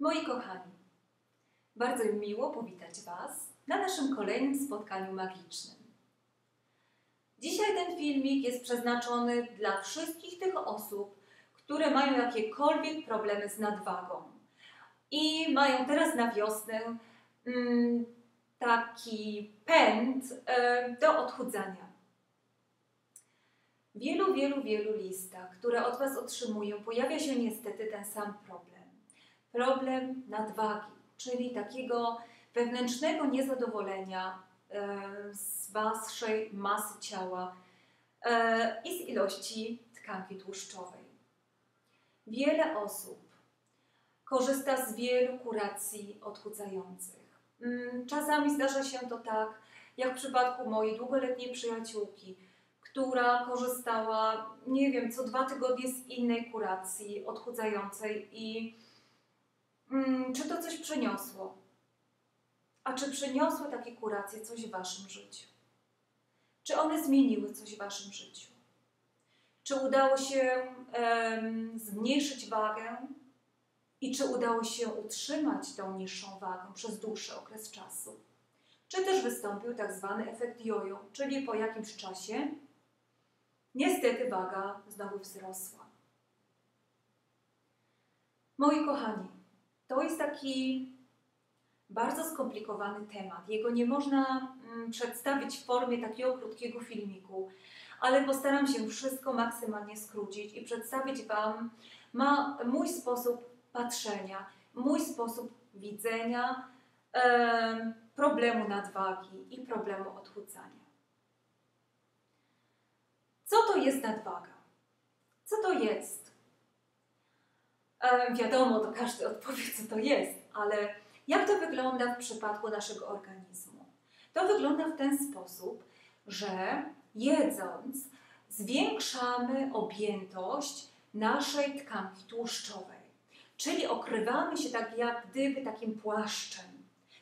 Moi kochani, bardzo mi miło powitać Was na naszym kolejnym spotkaniu magicznym. Dzisiaj ten filmik jest przeznaczony dla wszystkich tych osób, które mają jakiekolwiek problemy z nadwagą i mają teraz na wiosnę mm, taki pęd e, do odchudzania. W wielu, wielu, wielu listach, które od Was otrzymuję, pojawia się niestety ten sam problem problem nadwagi, czyli takiego wewnętrznego niezadowolenia e, z waszej masy ciała e, i z ilości tkanki tłuszczowej. Wiele osób korzysta z wielu kuracji odchudzających. Mm, czasami zdarza się to tak, jak w przypadku mojej długoletniej przyjaciółki, która korzystała, nie wiem, co dwa tygodnie z innej kuracji odchudzającej i czy to coś przyniosło? A czy przyniosły takie kuracje coś w Waszym życiu? Czy one zmieniły coś w Waszym życiu? Czy udało się um, zmniejszyć wagę i czy udało się utrzymać tą niższą wagę przez dłuższy okres czasu? Czy też wystąpił tak zwany efekt jojo, czyli po jakimś czasie niestety waga znowu wzrosła. Moi kochani, to jest taki bardzo skomplikowany temat. Jego nie można mm, przedstawić w formie takiego krótkiego filmiku, ale postaram się wszystko maksymalnie skrócić i przedstawić Wam ma mój sposób patrzenia, mój sposób widzenia e, problemu nadwagi i problemu odchudzania. Co to jest nadwaga? Co to jest? E, wiadomo, to każdy odpowie, co to jest, ale jak to wygląda w przypadku naszego organizmu? To wygląda w ten sposób, że jedząc zwiększamy objętość naszej tkanki tłuszczowej, czyli okrywamy się tak jak gdyby takim płaszczem.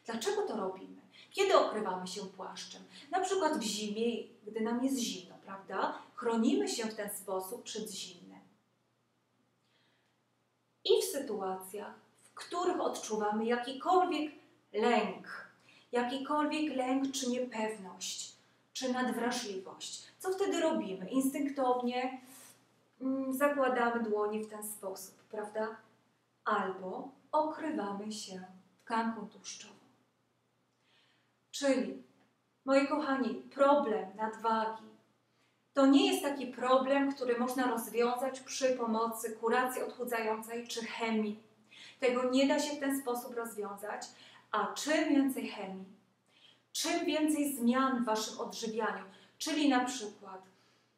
Dlaczego to robimy? Kiedy okrywamy się płaszczem? Na przykład w zimie, gdy nam jest zimno, prawda? Chronimy się w ten sposób przed zimem i w sytuacjach, w których odczuwamy jakikolwiek lęk, jakikolwiek lęk czy niepewność, czy nadwrażliwość. Co wtedy robimy? Instynktownie mm, zakładamy dłonie w ten sposób, prawda? Albo okrywamy się tkanką tłuszczową. Czyli, moi kochani, problem nadwagi, to nie jest taki problem, który można rozwiązać przy pomocy kuracji odchudzającej czy chemii. Tego nie da się w ten sposób rozwiązać, a czym więcej chemii, czym więcej zmian w waszym odżywianiu, czyli na przykład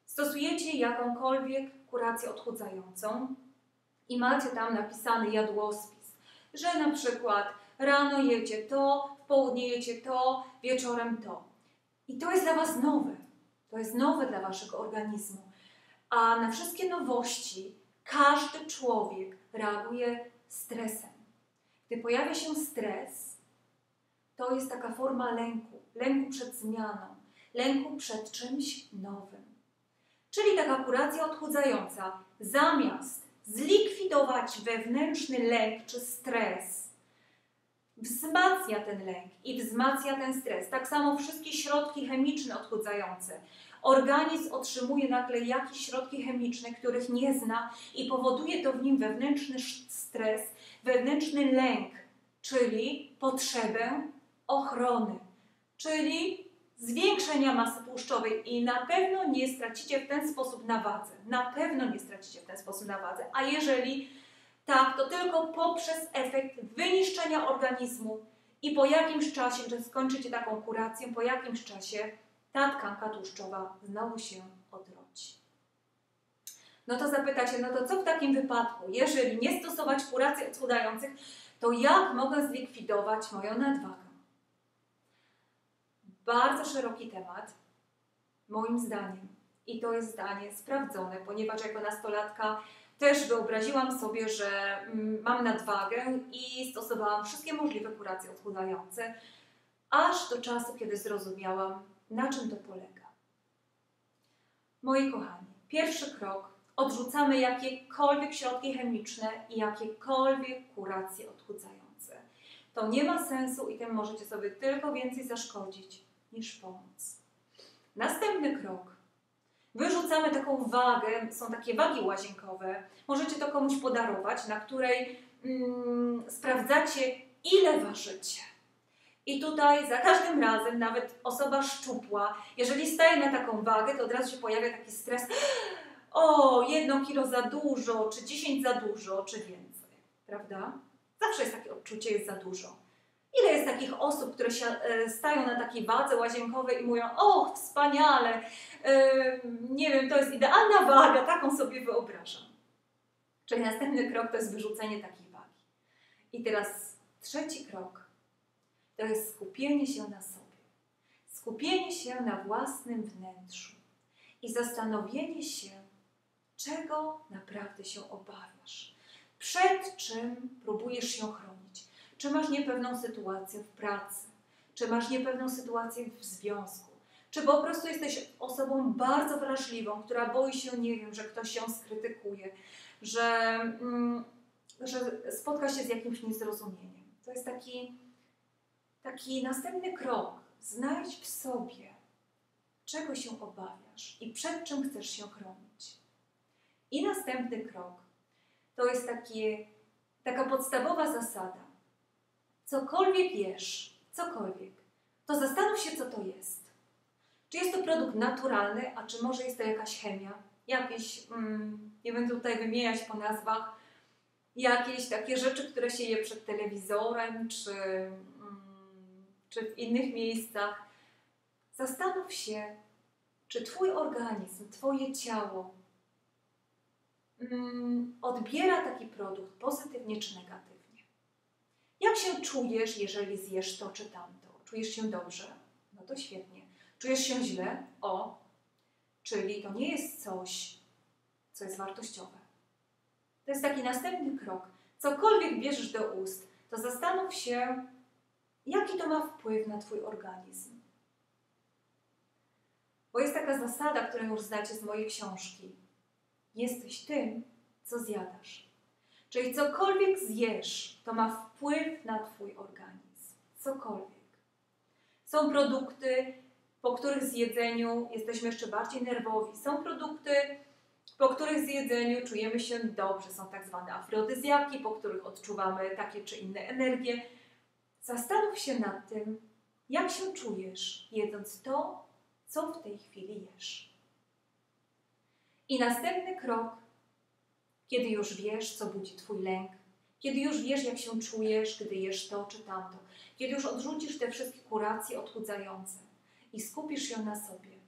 stosujecie jakąkolwiek kurację odchudzającą i macie tam napisany jadłospis, że na przykład rano jecie to, w południe jecie to, wieczorem to. I to jest dla Was nowe. To jest nowe dla waszego organizmu. A na wszystkie nowości każdy człowiek reaguje stresem. Gdy pojawia się stres, to jest taka forma lęku, lęku przed zmianą, lęku przed czymś nowym. Czyli taka kuracja odchudzająca, zamiast zlikwidować wewnętrzny lęk czy stres, wzmacnia ten lęk i wzmacnia ten stres. Tak samo wszystkie środki chemiczne odchudzające. Organizm otrzymuje nagle jakieś środki chemiczne, których nie zna i powoduje to w nim wewnętrzny stres, wewnętrzny lęk, czyli potrzebę ochrony, czyli zwiększenia masy tłuszczowej i na pewno nie stracicie w ten sposób na wadze. Na pewno nie stracicie w ten sposób na wadze. A jeżeli tak, to tylko poprzez efekt wyniszczenia organizmu i po jakimś czasie, że skończycie taką kurację, po jakimś czasie ta tkanka tłuszczowa znowu się odrodzi. No to zapytacie, no to co w takim wypadku, jeżeli nie stosować kuracji odchudzających, to jak mogę zlikwidować moją nadwagę? Bardzo szeroki temat, moim zdaniem. I to jest zdanie sprawdzone, ponieważ jako nastolatka też wyobraziłam sobie, że mm, mam nadwagę i stosowałam wszystkie możliwe kuracje odchudzające, aż do czasu, kiedy zrozumiałam, na czym to polega. Moi kochani, pierwszy krok Odrzucamy jakiekolwiek środki chemiczne i jakiekolwiek kuracje odchudzające. To nie ma sensu i tym możecie sobie tylko więcej zaszkodzić niż pomóc. Następny krok. Wyrzucamy taką wagę, są takie wagi łazienkowe. Możecie to komuś podarować, na której mm, sprawdzacie, ile ważycie. I tutaj za każdym razem, nawet osoba szczupła, jeżeli staje na taką wagę, to od razu się pojawia taki stres. O, jedno kilo za dużo, czy dziesięć za dużo, czy więcej. Prawda? Zawsze jest takie odczucie, jest za dużo. Ile jest takich osób, które się e, stają na takiej wadze łazienkowej i mówią, o, wspaniale, nie wiem, to jest idealna waga, taką sobie wyobrażam. Czyli następny krok to jest wyrzucenie takiej wagi. I teraz trzeci krok to jest skupienie się na sobie. Skupienie się na własnym wnętrzu i zastanowienie się, czego naprawdę się obawiasz. Przed czym próbujesz się chronić? Czy masz niepewną sytuację w pracy? Czy masz niepewną sytuację w związku? Czy po prostu jesteś osobą bardzo wrażliwą, która boi się, nie wiem, że ktoś ją skrytykuje, że, mm, że spotka się z jakimś niezrozumieniem? To jest taki, taki następny krok. Znajdź w sobie, czego się obawiasz i przed czym chcesz się chronić. I następny krok to jest taka podstawowa zasada. Cokolwiek jesz, cokolwiek, to zastanów się, co to jest. Czy jest to produkt naturalny, a czy może jest to jakaś chemia? Jakieś, mm, nie będę tutaj wymieniać po nazwach, jakieś takie rzeczy, które się je przed telewizorem, czy, mm, czy w innych miejscach. Zastanów się, czy Twój organizm, Twoje ciało mm, odbiera taki produkt pozytywnie czy negatywnie. Jak się czujesz, jeżeli zjesz to czy tamto? Czujesz się dobrze? No to świetnie. Czujesz się źle? O, czyli to nie jest coś, co jest wartościowe. To jest taki następny krok. Cokolwiek bierzesz do ust, to zastanów się, jaki to ma wpływ na Twój organizm. Bo jest taka zasada, którą już znacie z mojej książki. Jesteś tym, co zjadasz. Czyli cokolwiek zjesz, to ma wpływ na Twój organizm. Cokolwiek. Są produkty, po których zjedzeniu jesteśmy jeszcze bardziej nerwowi. Są produkty, po których zjedzeniu czujemy się dobrze. Są tak zwane afrodyzjaki, po których odczuwamy takie czy inne energie. Zastanów się nad tym, jak się czujesz, jedząc to, co w tej chwili jesz. I następny krok, kiedy już wiesz, co budzi Twój lęk, kiedy już wiesz, jak się czujesz, gdy jesz to czy tamto, kiedy już odrzucisz te wszystkie kuracje odchudzające i skupisz się na sobie,